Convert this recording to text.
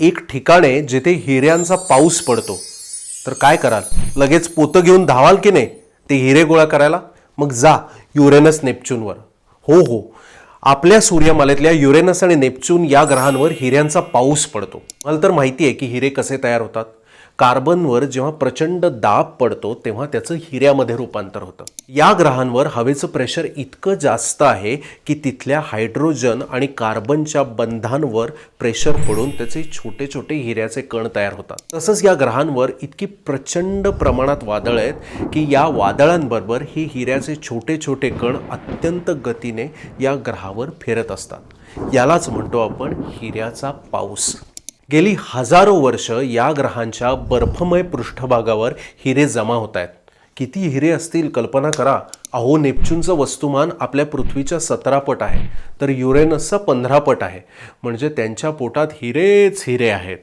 एक ठिकाण आहे जिथे हिऱ्यांचा पाऊस पडतो. तर काय कराल? लगेच पोतं घेऊन धावाल की नाही? ते हिरे गोळा करायला? मग जा युरेनस नेपच्यूनवर. हो हो. आपल्या सूर्यमालेतल्या युरेनस आणि नेपच्यून या ग्रहांवर हिऱ्यांचा पाऊस पडतो. मला तर माहिती आहे की हिरे कसे तयार होतात. कार्बनवर जेव्हा प्रचंड दाब पडतो तेव्हा त्याचं हिऱ्यामध्ये रूपांतर होतं. या ग्रहांवर हवेचं प्रेशर इतकं जास्त आहे की तिथल्या हायड्रोजन आणि कार्बनच्या बंधांवर प्रेशर पडून त्याचे छोटे छोटे हिऱ्याचे कण तयार होतात. तसंच या ग्रहांवर इतकी प्रचंड प्रमाणात वादळ आहेत की या वादळांबरोबर ही हिऱ्याचे छोटे छोटे कण अत्यंत गतीने या ग्रहावर फिरत असतात. यालाच म्हणतो आपण हिऱ्याचा पाऊस. गेली हजारो वर्ष या ग्रहांच्या बर्फमय पृष्ठभागावर हिरे जमा होत आहेत किती हिरे असतील कल्पना करा. अहो नेपच्यूनचं वस्तुमान आपल्या पृथ्वीच्या सतरा पट आहे तर युरेनसचं पंधरा पट आहे. म्हणजे त्यांच्या पोटात हिरेच हिरे आहेत.